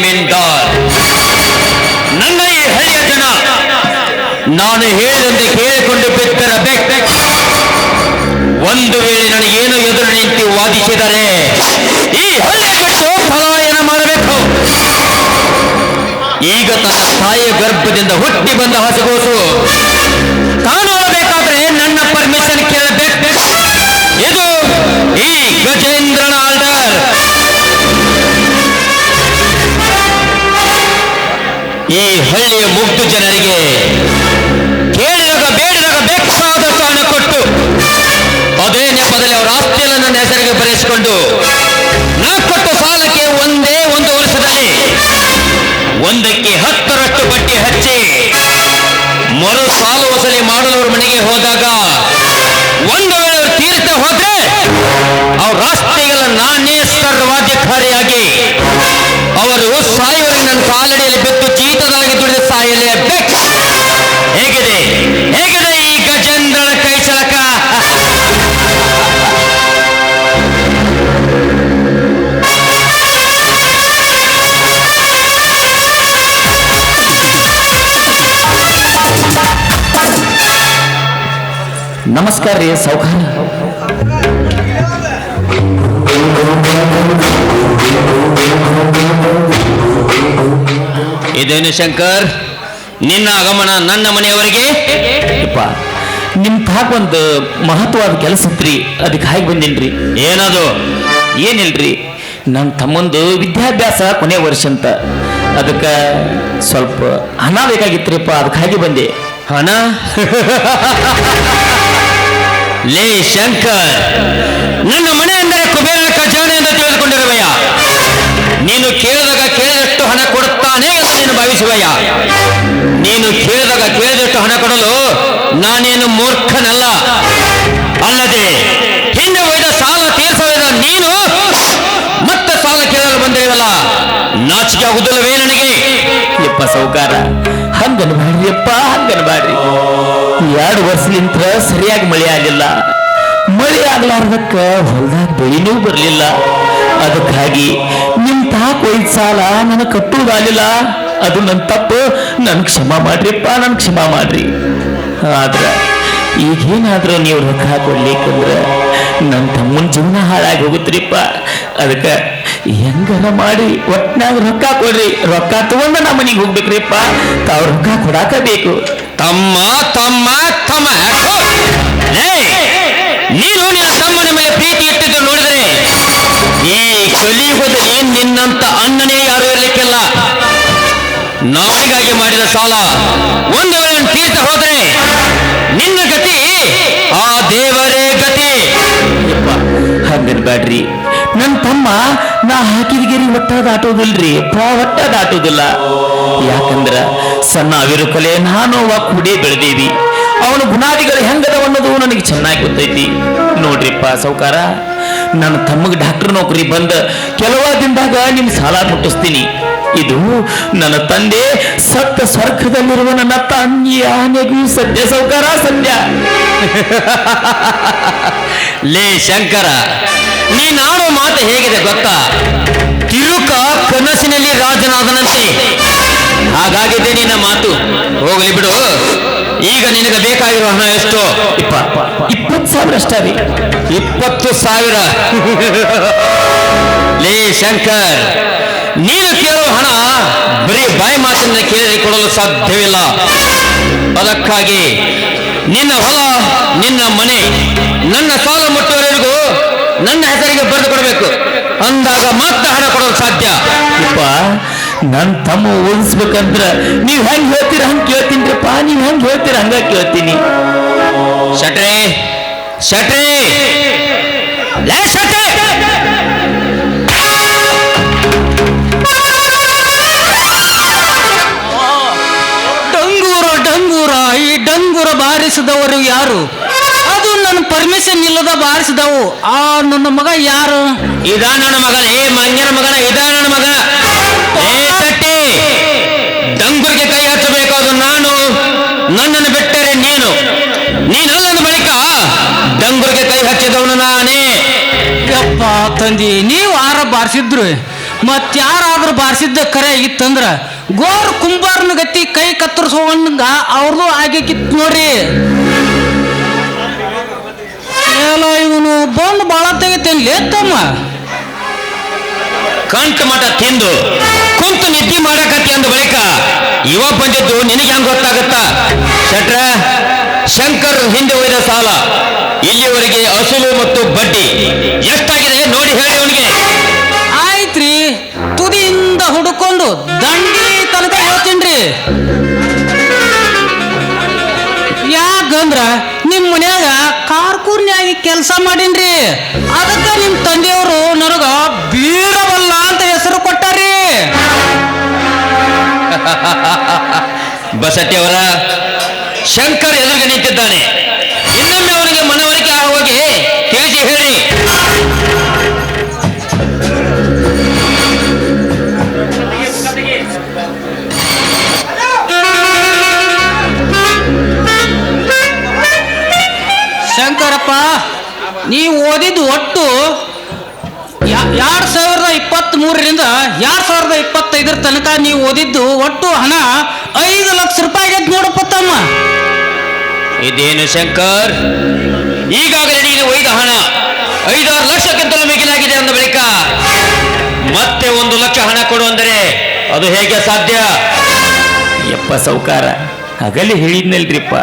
ಜಮೀನ್ದಾರ್ ನನ್ನ ಈ ಹಳ್ಳಿಯ ಜನ, ನಾನು ಹೇಳಿದಂತೆ ಕೇಳಿಕೊಂಡು ಬಿತ್ತರಬೇಕು. ಒಂದು ವೇಳೆ ನನಗೇನು ಎದುರು ನಿಂತು ವಾದಿಸಿದರೆ, ಈ ಹಳ್ಳಿಯ ಬಿಟ್ಟು ಪಲಾಯನ ಮಾಡಬೇಕು. ಈಗ ತನ್ನ ತಾಯಿಯ ಗರ್ಭದಿಂದ ಹುಟ್ಟಿ ಬಂದ ಹಸಗೋಸು ನಾನೇ ಸರ್ವಾಧಿಕಾರಿಯಾಗಿ ಅವರು ಸಾಯುವವರೆಗೆ ನನ್ನ ಕಾಲಡಿಯಲ್ಲಿ ಬಿದ್ದು ಜೀತದಾಗಿ ದುಡಿದ ಸಾಯಲೇಬೇಕು ಹೇಗಿದೆ? ಹೇಗಿದೆ ಈ ಗಜೇಂದ್ರನ ಕೈ ಚಳಕ? ನಮಸ್ಕಾರ ರೀ ಸೌಕಾರ ಇದೇನು ಶಂಕರ್? ನಿನ್ನ ಆಗಮನ ನನ್ನ ಮನೆಯವರಿಗೆ? ನಿಮ್ ತಾಕ ಒಂದು ಮಹತ್ವವಾದ ಕೆಲಸ ಇತ್ರಿ, ಅದಕ್ಕೆ ಹಾಗೆ ಬಂದಿನ್ರಿ. ಏನದು? ಏನಿಲ್ರಿ? ನನ್ನ ತಮ್ಮಂದು ವಿದ್ಯಾಭ್ಯಾಸ ಕೊನೆ ವರ್ಷ ಅಂತ. ಅದಕ್ಕೆ ಸ್ವಲ್ಪ ಹಣ ಬೇಕಾಗಿತ್ರಿಪ್ಪ, ಅದಕ್ಕೆ ಹಾಗೆ ಬಂದೆ. ಹಣ? ಲೇ ಶಂಕರ್, ನನ್ನ ಮನೆ ಅಂದರೆ ಕುಬೇರ ಖಜಾನೆ ಅಂತ ತಿಳಿದುಕೊಂಡಿರುವಯ್ಯ ನೀನು ಕೊಡುತ್ತಾನೆ ಎಂದು ನೀನು ಕೇಳಿದಾಗ ಕೇಳಿದಷ್ಟು ಹಣ ಕೊಡಲು ನಾನೇನು ಮೂರ್ಖನಲ್ಲ. ಅಲ್ಲದೆ ಹಿಂದೆ ಒಯ್ದ ಸಾಲ ತೀರಿಸದ ನೀನು ಮತ್ತೆ ಸಾಲ ಕೇಳಲು ಬಂದಿರಲ್ಲ ನಾಚಿಕೆ ಆಗುವುದಿಲ್ಲವೇ ನನಗೆ? ಯಪ್ಪ ಸೌಕಾರ ಹಂಗನ್ಬೇಡ್ರಿ ಹಂಗನ್ ಬಾರಿ ಎರಡು ವರ್ಷಲಿಂತ್ರ ಸರಿಯಾಗಿ ಮಳೆ ಆಗಿಲ್ಲ. ಮಳೆ ಆಗ್ಲಾರ್ದಕ್ಕ ಹೊಲ್ದಾಗ ಬೆಳಿನೂ ಬರಲಿಲ್ಲ. ಅದಕ್ಕಾಗಿ ನಿಮ್ ತಾಕ ಒಯ್ದ ಸಾಲ ನನಗೆ ಕಟ್ಟುವುದಾಗಲಿಲ್ಲ. ಅದು ನನ್ನ ತಪ್ಪು. ನನ್ಗೆ ಕ್ಷಮ ಮಾಡ್ರಿಪ್ಪ ನನ್ ಕ್ಷಮ ಮಾಡ್ರಿ. ಆದ್ರ ಈಗೇನಾದ್ರೂ ನೀವು ರೊಕ್ಕ ಕೊಡ್ಲಿಕ್ಕಂದ್ರೆ ನನ್ನ ತಮ್ಮನ ಜೀವನ ಹಾಳಾಗಿ ಹೋಗುತ್ತ್ರಿಪ್ಪ. ಅದಕ್ಕೆ ಹೆಂಗನ ಮಾಡಿ ಒಟ್ನಾಗ ರೊಕ್ಕ ಕೊಡ್ರಿ. ರೊಕ್ಕ ತಗೊಂಡು ನಮ್ಮ ಮನೆಗೆ ಹೋಗ್ಬೇಕ್ರಿಪ್ಪ. ತಾವ್ ರೊಕ್ಕ ಕೊಡಾಕ ಬೇಕು. ತಮ್ಮ ತಮ್ಮ ತಮ್ಮ. ನೀನು ನಿನ್ನ ತಮ್ಮನ ಮೇಲೆ ಪ್ರೀತಿ ಇಟ್ಟಿದ್ದು ನೋಡಿದ್ರೆ ಈ ಕಲಿಯುಗದಲ್ಲಿ ನಿನ್ನಂತ ಅಣ್ಣನೇ ಯಾರು ಇರಲಿಕ್ಕಿಲ್ಲ. ನಾವಿಗಾಗಿ ಮಾಡಿದ ಸಾಲ. ಒಂದು ವೇಳೆ ತೀರ್ಥ ಹೋದರೆ ನಿನ್ನ ಗತಿ ಆ ದೇವರೇ ಗತಿ. ಹಂಗನ್ಬೇಡ್ರಿ ನನ್ನ ತಮ್ಮ ನಾ ಹಾಕಿದ ಗಿರಿ ಒಟ್ಟ ದಾಟೋದಿಲ್ರಿ ಒಟ್ಟ ದಾಟೋದಿಲ್ಲ ಯಾಕಂದ್ರ ಸಣ್ಣ ವಿರುಕಲೆ ನಾನು ಅವ ಕೂಡಿ ಬೆಳೆದೀವಿ. ಅವನ ಗುಣಾದಿಗಳು ಹೆಂಗದವ ಅನ್ನೋದು ನನಗೆ ಚೆನ್ನಾಗಿ ಗೊತ್ತೈತಿ. ನೋಡ್ರಿಪ್ಪ ಸೌಕಾರ ನನ್ನ ತಮ್ಮಗೆ ಡಾಕ್ಟರ್ ನೌಕರಿ ಬಂದ ಕೆಲವ ದಿನದಾಗ ನಿಮ್ ಸಾಲ ಮುಟ್ಟಿಸ್ತೀನಿ. ಇದು ನನ್ನ ತಂದೆ ಸತ್ತ ಸ್ವರ್ಗದಲ್ಲಿರುವ ನನ್ನ ತಂಗಿ ಆನೆಗೂ ಸದ್ಯ ಸೌಕರ, ಸದ್ಯ. ಲೇ ಶಂಕರ ನೀನಾಡೋ ಮಾತು ಹೇಗಿದೆ ಗೊತ್ತಾ? ತಿರುಕ ಕನಸಿನಲ್ಲಿ ರಾಜನಾದನಂತೆ. ಹಾಗಾಗಿದೆ ನಿನ್ನ ಮಾತು. ಹೋಗಲಿ ಬಿಡು. ಈಗ ನಿನಗೆ ಬೇಕಾಗಿರೋ ಹಣ ಎಷ್ಟು? ಇಪ್ಪ. ಇಪ್ಪತ್ತು ಸಾವಿರ ಅಷ್ಟೇ ರೀ. ಇಪ್ಪತ್ತು ಸಾವಿರ. ಲೇ ಶಂಕರ್ ನೀನು ಕೇಳೋ ಹಣ ಬರೀ ಬಾಯಿ ಮಾತಿನ ಕೇಳಿ ಕೊಡಲು ಸಾಧ್ಯವಿಲ್ಲ. ಅದಕ್ಕಾಗಿ ನಿನ್ನ ಹೊಲ ನಿನ್ನ ಮನೆ ನನ್ನ ಸಾಲ ಮುಟ್ಟುವವರೆಗೂ ನನ್ನ ಹೆಸರಿಗೆ ಬರೆದು ಕೊಡಬೇಕು. ಅಂದಾಗ ಮಾತ್ರ ಹಣ ಕೊಡಲು ಸಾಧ್ಯ. ಇಪ್ಪ ನನ್ ತಮ್ಮ ಓದಿಸ್ಬೇಕಂದ್ರ ನೀವ್ ಹೆಂಗ್ ಹೇಳ್ತೀರ ಹಂಗ್ ಕೇಳ್ತೀನಿಪ್ಪ ನೀವ್ ಹೆಂಗ್ ಹೇಳ್ತೀರ ಹಂಗ ಕೇಳ್ತೀನಿ. ಶಟ್ರೆ ಶಟ್ರೆ. ಶಟ್ರೆ. ಡಂಗೂರ ಡಂಗೂರ, ಈ ಡಂಗೂರ ಬಾರಿಸಿದವರು ಯಾರು? ಅದು ನನ್ನ ಪರ್ಮಿಷನ್ ಇಲ್ಲದ ಬಾರಿಸಿದವು. ಆ ನನ್ನ ಮಗ ಯಾರು? ಇದ ನನ್ನ ಮಗನೇ ಮಂಗನ ಮಗನ, ಇದ ನನ್ನ ಮಗ ತಂದಿ, ನೀವು ಆರ ಬಾರಿಸಿದ್ರು? ಮತ್ ಯಾರಾದ್ರೂ ಬಾರಿಸಿದ್ದ ಕರೆ ಆಗಿತ್ತಂದ್ರ ಗೋರ್ ಕುಂಬಾರನ ಗತಿ ಕೈ ಕತ್ತರಿಸೋವಂಗ ಅವ್ರದ್ದು ಆಗಿತ್ ನೋಡ್ರಿ. ಇವನು ಬಂದು ಬಾಳ ತೆಗಿತೇನೆ ಲೇತಮ್ಮ ಕಂಠ ಮಠ ತಿಂದು, ಕುಂತು ನಿದ್ದೆ ಮಾಡಕತ್ತಿ ಅಂದ ಬಳಿಕ, ಇವ ಬಂದಿದ್ದು ನಿನಗೆ ಹೆಂಗ್ ಗೊತ್ತಾಗತ್ತ? ಶಟ್ರ? ಶಂಕರ್ ಹಿಂದೆ ಒಯ್ದ ಸಾಲ. ಇಲ್ಲಿವರೆಗೆ ಅಸಲು ಮತ್ತು ಬಡ್ಡಿ. ಎಷ್ಟಾಗಿದೆ ನೋಡಿ ಹೇಳಿ ಅವನಿಗೆ. ಆಯ್ತ್ರಿ. ತುದಿಯಿಂದ ಹುಡುಕೊಂಡು ದಂಡಿ ತನಕ ಹೇಳ್ತೀನ್ರಿ ಯಾಕಂದ್ರ ನಿಮ್ ಮನ್ಯಾಗ ಕಾರ್ಕೂರ್ನಿಯಾಗಿ ಕೆಲಸ ಮಾಡೀನ್ರಿ. ಅದಕ್ಕ ನಿಮ್ ತಂದೆಯವರು ನನಗ ಬೀರವಲ್ಲ ಅಂತ ಹೆಸರು ಕೊಟ್ಟಾರಿ. ಬಸಟ್ಟಿ ಅವರ ಶಂಕರ್ ಓದಿದ್ದು ಒಟ್ಟು ಎರಡು ಸಾವಿರದ ಇಪ್ಪತ್ತ್ ಮೂರರಿಂದ ಎರಡ್ ಸಾವಿರದ ಇಪ್ಪತ್ತೈದರ ತನಕ ನೀವು ಓದಿದ್ದು ಒಟ್ಟು ಹಣ ಐದು ಲಕ್ಷ ರೂಪಾಯಿ ಆಗೈತೆ ನೋಡಪ್ಪ ತಮ್ಮ ಇದೇನು ಶಂಕರ್? ಈಗಾಗಲೇ ನೀನು ಒಯ್ದ ಹಣ ಐದಾರು ಲಕ್ಷಕ್ಕಿಂತಲೂ ಮಿಗಿಲಾಗಿದೆ ಅಂದ ಬಳಿಕ ಮತ್ತೆ ಒಂದು ಲಕ್ಷ ಹಣ ಕೊಡು ಅಂದರೆ ಅದು ಹೇಗೆ ಸಾಧ್ಯ? ಯಪ್ಪ ಸೌಕಾರ ಹಗಲಿ ಹೇಳಿದ್ನಲ್ರಿಪ್ಪ.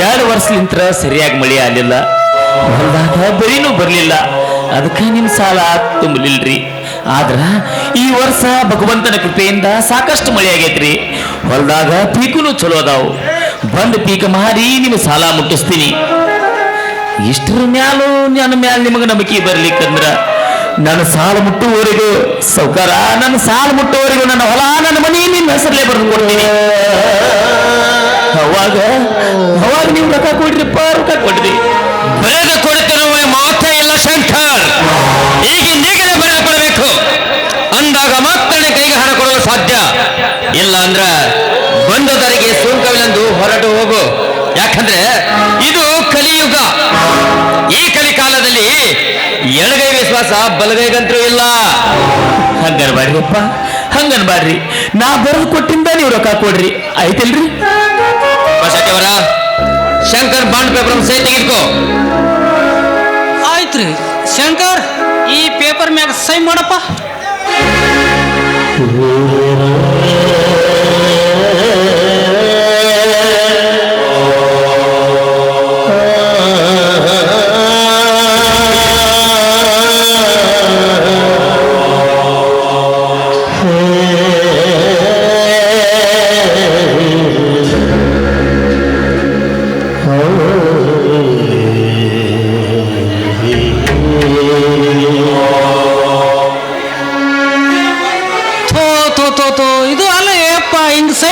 ಎರಡು ವರ್ಷಲಿಂತ್ರ ಸರಿಯಾಗಿ ಮಳೆ ಆಗಲಿಲ್ಲ. ಹೊಲ್ದಾಗ ಬರೀನೂ ಬರಲಿಲ್ಲ. ಅದಕ್ಕೆ ನಿಮ್ಮ ಸಾಲ ತುಂಬಲಿಲ್ರಿ. ಆದ್ರ ಈ ವರ್ಷ ಭಗವಂತನ ಕೃಪೆಯಿಂದ ಸಾಕಷ್ಟು ಮಳೆ ಆಗೈತ್ರಿ. ಹೊಲ್ದಾಗ ಪೀಕುನು ಚಲೋ ಅದಾವು. ಬಂದು ಪೀಕ ಮಾರಿ ನಿಮ್ಮ ಸಾಲ ಮುಟ್ಟಿಸ್ತೀನಿ. ಇಷ್ಟರ ಮ್ಯಾಲೂ ನನ್ನ ಮ್ಯಾಲ ನಿಮಗೆ ನಂಬಿಕೆ ಬರ್ಲಿಕ್ಕಂದ್ರ ನನ್ನ ಸಾಲ ಮುಟ್ಟುವವರೆಗೂ ಸೌಕಾರ, ನನ್ನ ಸಾಲ ಮುಟ್ಟುವವರೆಗೂ ನನ್ನ ಹೊಲ, ನನ್ನ ಮನೆ ನಿಮ್ಮ ಹೆಸರಲ್ಲೇ ಬರೆದು ಕೊಡ್ತೀನಿ. ಅವಾಗ ಅವಾಗ ನೀವು ರೊಕ್ಕ ಕೊಡ್ರಿಪ್ಪ, ರೊಕ್ಕ ಕೊಡ್ರಿ. ಬರೆದು ಕೊಡುತ್ತಿರುವ ಎಲ್ಲ ಇಲ್ಲ ಶಂಕರ್ ಈಗಿಂದೀಗಲೇ ಬರೆದು ಕೊಡಬೇಕು ಅಂದಾಗ ಮಾತ್ರ ಕೈಗೆ ಹಣ ಕೊಡಲು ಸಾಧ್ಯ. ಇಲ್ಲ ಅಂದ್ರ ಬಂದದರಿಗೆ ಸುಂಕವಿಲ್ಲಂದು ಹೊರಟು ಹೋಗು. ಯಾಕಂದ್ರೆ ಇದು ಕಲಿಯುಗ. ಈ ಕಲಿಕಾಲದಲ್ಲಿ ಎಳಗೈ ವಿಶ್ವಾಸ ಬಲಗೈಗಂತೂ ಇಲ್ಲ. ಹಂಗನ್ಬಾಡ್ರಿಪ್ಪ ಹಂಗನ್ಬಾಡ್ರಿ. ನಾ ಬರೆದು ಕೊಟ್ಟಿಂದ ನೀವು ರೊಕ್ಕ ಕೊಡ್ರಿ. ಆಯ್ತಿಲ್ರಿ? ಪೇಪರ್ ಸೈ ತೆಗೆದುಕೋ. ರೀ ಶಂಕರ್ ಈ ಪೇಪರ್ ಮ್ಯಾಗ ಸೈ ಮಾಡಪ್ಪ.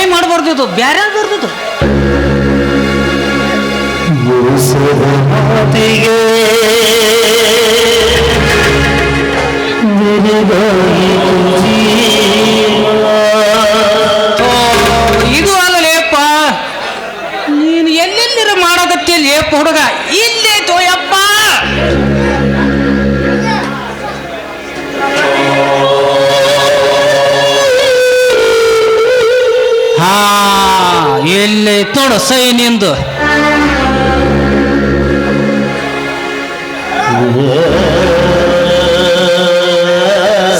ಹಿಂಗ್ ಸೈ ಮಾಡಬಾರ್ದಿತ್ತು ಬ್ಯಾರೆ ಬರ್ದಿತ್ತು ಥೋ, ಎಲ್ಲಿ ನೋಡು ಸೈ ನಿಂದು.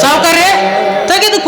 ಸಾವುಕಾರ್ರಿ ತೆಗೆದು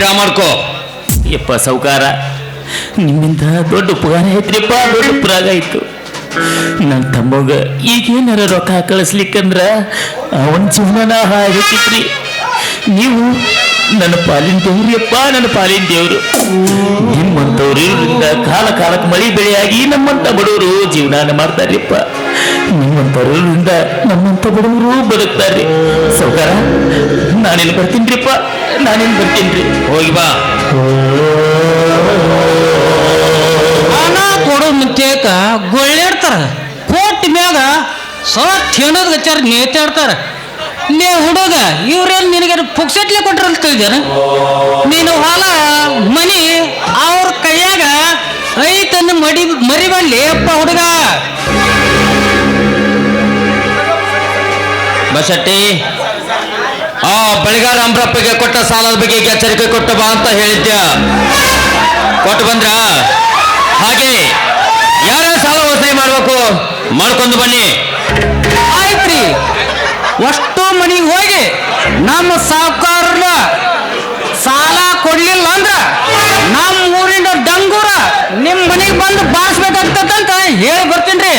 ಡ್ರಾ ಮಾಡ್ಕೋ. ಯಪ್ಪ ಸೌಕಾರ ನಿಮ್ಮಿಂದ ದೊಡ್ಡ ಉಪಕಾರ ಐತ್ರಿಪ್ಪ ದೊಡ್ಡ ಉಪರಾಗ ಆಯ್ತು. ನನ್ನ ತಮ್ಮಗ ಈಗೇನಾರ ರೊಕ್ಕ ಕಳಿಸ್ಲಿಕ್ಕಂದ್ರ ಅವನ ಜೀವನ ಹಾಳಾಗೈತಿತ್ರಿ ನೀವು ನನ್ನ ಪಾಲಿನ ದೇವ್ರಿಯಪ್ಪ, ನನ್ನ ಪಾಲಿನ ದೇವರು. ನಿಮ್ಮಂಥವ್ರು ಇರೋದ್ರಿಂದ ಕಾಲ ಕಾಲಕ್ಕೆ ಮಳಿ ಬೆಳೆಯಾಗಿ ನಮ್ಮಂತ ಬಡವರು ಜೀವನ ಮಾಡ್ತಾರ್ರಿಪ್ಪ. ನಿಮ್ಮಂಥವ್ರು ನಮ್ಮಂತ ಬಡವರು ಬದುಕ್ತಾರ್ರಿ. ಸೌಕಾರ ಬರ್ತೀನಿ ಬರ್ತೀನ್ರಿಪ್ಪ. ನಾನೇನು ಬರ್ತೀನಿ ಹೋಗಿ ಬಾ. ಹಣ ಕೊಡೋ ಮುಂಚೆಕ ಗೊಳ್ಳಾಡ್ತಾರ. ಕೋಟ್ ಮ್ಯಾಗ ಸತ್ ಹೆಣದ ಗಚ್ಚಾರ ನೇತಾಡ್ತಾರ. ನೀ ಹುಡುಗ ಇವ್ರೇನ್ ನಿನಗೆ ಪುಕ್ಸೆಟ್ಲೆ ಅಂತ ತಿಳಿದಾರ ನೀನು ಹೊಲ ಮನಿ ಅವ್ರ ಕೈಯಾಗ ಐತನ್ನು ಮಡಿ ಮರಿಬಲ್ಲಿ. ಅಪ್ಪ ಹುಡುಗ. ಬಸಟ್ಟಿ ಆ ಬಳಿಗಾರ ಅಂಬ್ರಪ್ಪಗೆ ಕೊಟ್ಟ ಸಾಲದ ಬಗ್ಗೆ ಎಚ್ಚರಿಕೆ ಕೊಟ್ಟು ಬಾ ಅಂತ ಹೇಳಿದ್ಯ? ಕೊಟ್ಟು ಬಂದ್ರ? ಹಾಗೆ ಯಾರ ಸಾಲ ವಸೂಲಿ ಮಾಡ್ಬೇಕು? ಮಾಡ್ಕೊಂಡು ಬನ್ನಿ. ಆಯ್ತ್ರಿ. ಅಷ್ಟು ಮನೆಗೆ ಹೋಗಿ ನಮ್ಮ ಸಾವುಕಾರನ ಸಾಲ ಕೊಡ್ಲಿಲ್ಲ ಅಂದ್ರ ನಮ್ಮ ಊರಿನ ಡಂಗೂರ ನಿಮ್ಮ ಮನೆಗೆ ಬಂದು ಬಾರಿಸ್ಬೇಕಾಗ್ತದಂತ ಹೇಳಿ ಬರ್ತೀನಿ